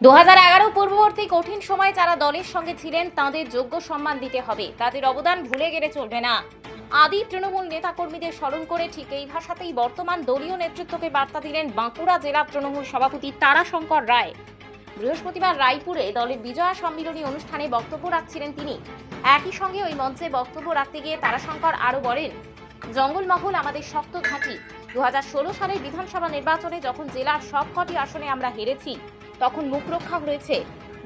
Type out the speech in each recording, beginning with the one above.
দু হাজার এগারো পূর্ববর্তী কঠিন সময় যারা দলের সঙ্গে ছিলেন, তাদের যোগ্য সম্মান দিতে হবে। তাদের অবদান ভুলে গেলে চলবে না। আদি তৃণমূল নেতাকর্মীদের স্মরণ করে ঠিক এই ভাষাতেই বর্তমান দলীয় নেতৃত্বকে বার্তা দিলেন বাঁকুড়া জেলা তৃণমূল সভাপতি তারাশঙ্কর রায়। বৃহস্পতিবার রায়পুরে দলের বিজয়া সম্মিলনী অনুষ্ঠানে বক্তব্য রাখছিলেন তিনি। একই সঙ্গে ওই মঞ্চে বক্তব্য রাখতে গিয়ে তারাশঙ্কর আরও বলেন, জঙ্গলমহল আমাদের শক্ত ঘাঁটি। দু হাজার ষোলো সালের বিধানসভা নির্বাচনে যখন জেলার সবকটি আসনে আমরা হেরেছি তখন মুখ রক্ষা হয়েছে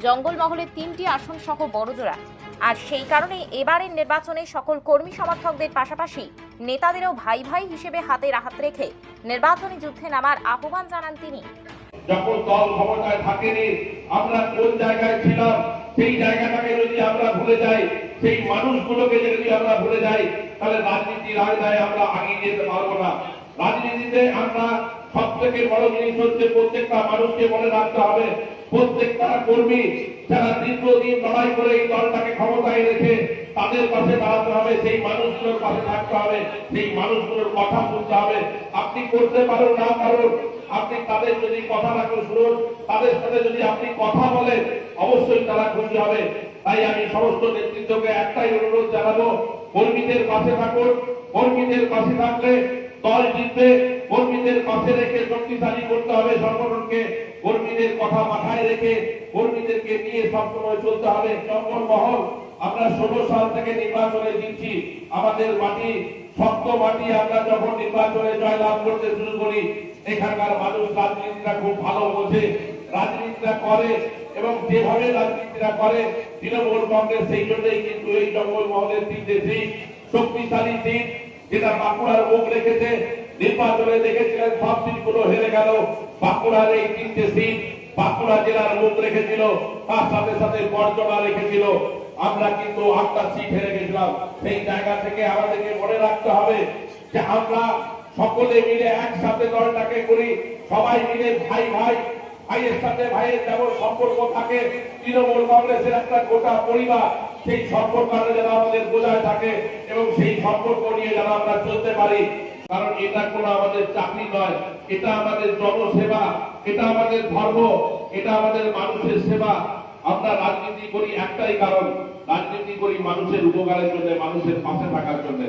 জঙ্গলমহলের তিনটি আসন সহ বড়জোড়া। আর সেই কারণে এবারের নির্বাচনে সকল কর্মী সমর্থকদের পাশাপাশি নেতাদেরও ভাই ভাই হিসেবে হাতে হাত রেখে নির্বাচনী যুদ্ধে নামার আহ্বান জানান তিনি। যখন দল ক্ষমতায় থাকেনি, আমরা কোন জায়গায় ছিলাম, সেই জায়গাটাকে যদি আমরা ভুলে যাই, সেই মানুষগুলোকে যদি আমরা ভুলে যাই, তাহলে রাজনীতির আমরা আগিয়ে যেতে পারব না। রাজনীতিতে আমরা বড় জিনিস হচ্ছে প্রত্যেকটা মানুষকে মনে রাখতে হবে, প্রত্যেকটা কর্মী যারা দীর্ঘদিন লড়াই করে এই দলটাকে ক্ষমতায় রেখে তাদের পাশে দাঁড়াতে হবে, সেই মানুষগুলোর পাশে থাকতে হবে, সেই মানুষগুলোর কথা শুনতে হবে। আপনি করতে পারুন না পারুন আপনি তাদের যদি কথা রাখুন শুনুন, তাদের সাথে যদি আপনি কথা বলেন, অবশ্যই তারা খুশি হবে। তাই আমি সমস্ত নেতৃত্বকে একটাই অনুরোধ জানাব, কর্মীদের পাশে থাকুন, কর্মীদের পাশে থাকলে দল জিতবে, কর্মীদের পাশে রেখে শক্তিশালী করতে হবে সংগঠনকে, কর্মীদের কথা মাথায় রেখে কর্মীদেরকে নিয়ে সবসময় চলতে হবে। জঙ্গল মহল, আমরা ষোলো সাল থেকে নির্বাচনে জিতছি। আমাদের মাটি, শক্ত মাটি আমরা যখন নির্বাচনে জয়লাভ করতে শুরু করি, এখানকার মানুষ রাজনীতিটা খুব ভালো বোঝে। রাজনীতিটা করে এবং যেভাবে রাজনীতিটা করে, তৃণমূল কংগ্রেস সেই জন্যই কিন্তু এই জঙ্গল মহলের তিনটে সিট, শক্তিশালী সিট যেটা বাঁকুড়ার মুখ রেখেছে, নির্বাচনে দেখেছিলেন, সব সিটগুলো হেরে গেল। বাঁকুড়ার এই তিনটে সিট বাঁকুড়া জেলার মুখ রেখেছিল, তার সাথে সাথে বর্জনা রেখেছিল। আমরা কিন্তু আটটা সিট হেরে গেছিলাম। সেই জায়গা থেকে আমাদেরকে মনে রাখতে হবে যে আমরা সকলে মিলে একসাথে দলটাকে করি, সবাই মিলে ভাই ভাই ভাইয়ের সাথে ভাইয়ের যেমন সম্পর্ক থাকে, তৃণমূল কংগ্রেসের একটা গোটা পরিবার সেই সম্পর্কটা যেন আমাদের বোঝায় থাকে এবং সেই সম্পর্ক নিয়ে যেন আমরা চলতে পারি। কারণ এটা কোনো আমাদের চাকরি নয়, এটা আমাদের জনসেবা, এটা আমাদের ধর্ম, এটা আমাদের মানুষের সেবা। আমরা রাজনীতি করি একটাই কারণ, রাজনীতি করি মানুষের উপকারের জন্য, মানুষের পাশে থাকার জন্য।